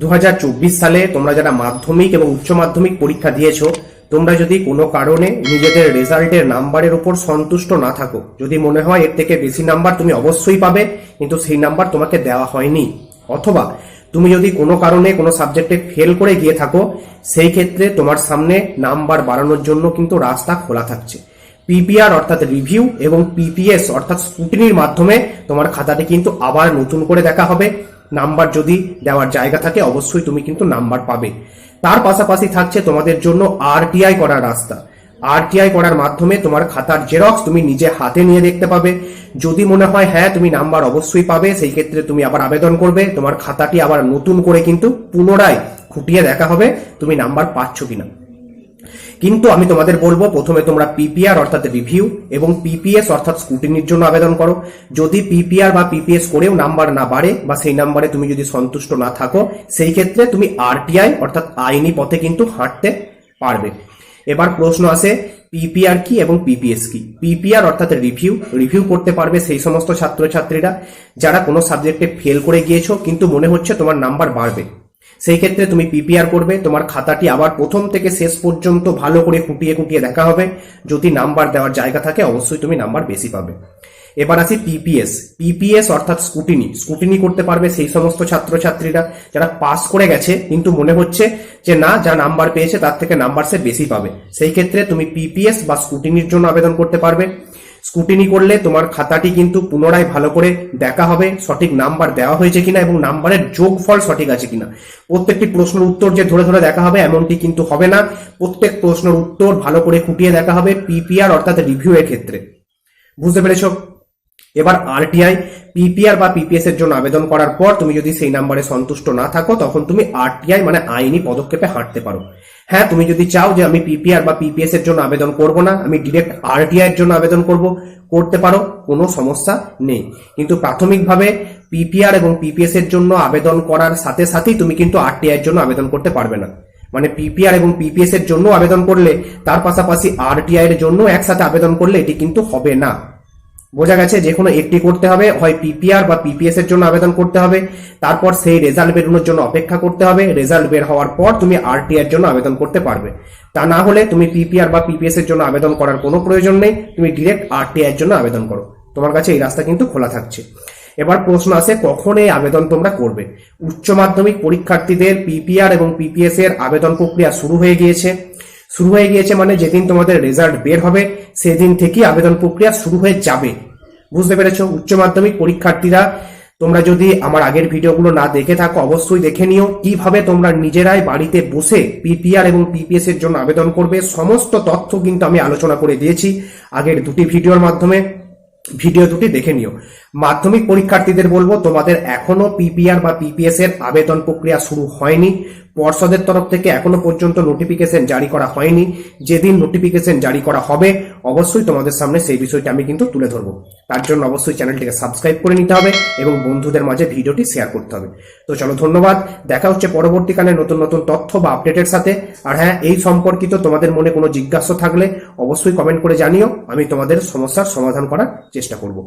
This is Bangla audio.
দু হাজার চব্বিশ সালে তোমরা যারা মাধ্যমিক এবং উচ্চ মাধ্যমিক পরীক্ষা দিয়েছ, তোমরা যদি কোনো কারণে নিজেদের রেজাল্টের নাম্বারের উপর সন্তুষ্ট না থাকো, যদি মনে হয় এর থেকে বেশি নাম্বার তুমি অবশ্যই পাবে, কিন্তু সেই নাম্বার তোমাকে দেওয়া হয়নি। অথবা তুমি যদি কোনো কারণে কোনো সাবজেক্টে ফেল করে গিয়ে থাকো, সেই ক্ষেত্রে তোমার সামনে নাম্বার বাড়ানোর জন্য কিন্তু রাস্তা খোলা থাকছে। পিপিআর অর্থাৎ রিভিউ এবং পিপিএস অর্থাৎ স্কুটিনির মাধ্যমে তোমার খাতাটি কিন্তু আবার নতুন করে দেখা হবে। নাম্বার যদি দেওয়ার জায়গা থাকে, অবশ্যই তুমি কিন্তু নাম্বার পাবে। তার পাশাপাশি থাকছে তোমাদের জন্য আরটিআই করার রাস্তা। আরটিআই করার মাধ্যমে তোমার খাতার জেরক্স তুমি নিজে হাতে নিয়ে দেখতে পাবে। যদি মনে হয় হ্যাঁ তুমি নাম্বার অবশ্যই পাবে, সেই ক্ষেত্রে তুমি আবার আবেদন করবে। তোমার খাতাটি আবার নতুন করে কিন্তু পুনরায় খুঁটিয়ে দেখা হবে, তুমি নাম্বার পাচ্ছ কিনা। কিন্তু আমি তোমাদের বলব, প্রথমে তোমরা পিপিআর অর্থাৎ রিভিউ এবং পিপিএস অর্থাৎ স্কুটিনির জন্য আবেদন করো। যদি পিপিআর বা পিপিএস করেও নাম্বার না বাড়ে বা সেই নাম্বারে তুমি যদি সন্তুষ্ট না থাকো, সেই ক্ষেত্রে তুমি আরটিআই অর্থাৎ আইনি পথে কিন্তু হাঁটতে পারবে। এবার প্রশ্ন আসে পিপিআর কি এবং পিপিএস কি? পিপিআর অর্থাৎ রিভিউ রিভিউ করতে পারবে সেই সমস্ত ছাত্রছাত্রীরা যারা কোনো সাবজেক্টে ফেল করে গিয়েছো, কিন্তু মনে হচ্ছে তোমার নাম্বার বাড়বে। সেই ক্ষেত্রে তুমি পিপিআর করবে, তোমার খাতাটি আবার প্রথম থেকে শেষ পর্যন্ত ভালো করে কুটিয়ে কুটিয়ে দেখা হবে। যদি নাম্বার দেওয়ার জায়গা থাকে, অবশ্যই তুমি নাম্বার বেশি পাবে। এবার আসি পিপিএস পিপিএস অর্থাৎ স্কুটিনি স্কুটিনি করতে পারবে সেই সমস্ত ছাত্রছাত্রীরা যারা পাস করে গেছে, কিন্তু মনে হচ্ছে যে না, যা নাম্বার পেয়েছে তার থেকে নাম্বার সে বেশি পাবে। সেই ক্ষেত্রে তুমি পিপিএস বা স্কুটিনির জন্য আবেদন করতে পারবে। স্কুটিনি করলে তোমার খাতাটি কিন্তু পুনরায় ভালো করে দেখা হবে, সঠিক নাম্বার দেওয়া হয়েছে কিনা এবং নাম্বারের যোগফল সঠিক আছে কিনা। প্রত্যেকটি প্রশ্নের উত্তর যে ধরে ধরে দেখা হবে, এমনটি কিন্তু হবে না। প্রত্যেক প্রশ্নের উত্তর ভালো করে খুঁটিয়ে দেখা হবে পিপিআর অর্থাৎ রিভিউ এর ক্ষেত্রে। বুঝতে পেরেছ? এবার আরটিআই পিপিআর বা পিপিএস এর জন্য আবেদন করার পর তুমি যদি সেই নাম্বারে সন্তুষ্ট না থাকো, তখন তুমি আরটিআই মানে আইনি পদক্ষেপে হাঁটতে পারো। হ্যাঁ তুমি যদি চাও যে আমি পিপিআর বা পিপিএস এর জন্য আবেদন করব না, আমি ডিরেক্ট আরটিআই এর জন্য আবেদন করব, করতে পারো, কোনো সমস্যা নেই। কিন্তু প্রাথমিকভাবে পিপিআর এবং পিপিএস এর জন্য আবেদন করার সাথে সাথেই তুমি কিন্তু আরটিআই এর জন্য আবেদন করতে পারবে না। মানে পিপিআর এবং পিপিএস এর জন্য আবেদন করলে, তার পাশাপাশি আরটিআই এর জন্য একসাথে আবেদন করলে এটি কিন্তু হবে না। বোঝা গেছে যে কোনো একটি করতে হবে, হয় পিপিআর বা পিপিএস এর জন্য আবেদন করতে হবে, তারপর সেই রেজাল্ট বেরোনোর জন্য অপেক্ষা করতে হবে রেজাল্ট বের হওয়ার পর তুমি আরটি এর জন্য আবেদন করতে পারবে। তা না হলে তুমি পিপিআর বা পিপিএস এর জন্য আবেদন করার কোনো প্রয়োজন নেই, তুমি ডিরেক্ট আরটি এর জন্য আবেদন করো। তোমার কাছে এই রাস্তা কিন্তু খোলা থাকছে। এবার প্রশ্ন আসে, কখন এই আবেদন তোমরা করবে? উচ্চ মাধ্যমিক পরীক্ষার্থীদের পিপিআর এবং পিপিএস এর আবেদন প্রক্রিয়া শুরু হয়ে গিয়েছে। শুরু হয়ে গিয়েছে মানে যেদিন তোমাদের রেজাল্ট বের হবে, সেদিন থেকেই আবেদন প্রক্রিয়া শুরু হয়ে যাবে। বুঝতে পেরেছ? উচ্চ মাধ্যমিক পরীক্ষার্থীরা, তোমরা যদি আমার আগের ভিডিওগুলো না দেখে থাকো, অবশ্যই দেখে নিও কীভাবে তোমরা নিজেরাই বাড়িতে বসে পিপিআর এবং পিপিএস এর জন্য আবেদন করবে। সমস্ত তথ্য কিন্তু আমি আলোচনা করে দিয়েছি আগের দুটি ভিডিওর মাধ্যমে। ভিডিও দুটি দেখে নিও। মাধ্যমিক পরীক্ষার্থীদের বলব, তোমাদের এখনও পিপিআর বা পিপিএস এর আবেদন প্রক্রিয়া শুরু হয়নি। পর্ষদের তরফ থেকে এখনও পর্যন্ত নোটিফিকেশন জারি করা হয়নি। যেদিন নোটিফিকেশন জারি করা হবে, অবশ্যই তোমাদের সামনে সেই বিষয়টি আমি কিন্তু তুলে ধরবো। তার জন্য অবশ্যই চ্যানেলটিকে সাবস্ক্রাইব করে নিতে হবে এবং বন্ধুদের মাঝে ভিডিওটি শেয়ার করতে হবে। তো চলো, ধন্যবাদ। দেখা হচ্ছে পরবর্তীকালে নতুন নতুন তথ্য বা আপডেটের সাথে। আর হ্যাঁ এই সম্পর্কিত তোমাদের মনে কোনো জিজ্ঞাসা থাকলে অবশ্যই কমেন্ট করে জানিও। আমি তোমাদের সমস্যার সমাধান করার চেষ্টা করব।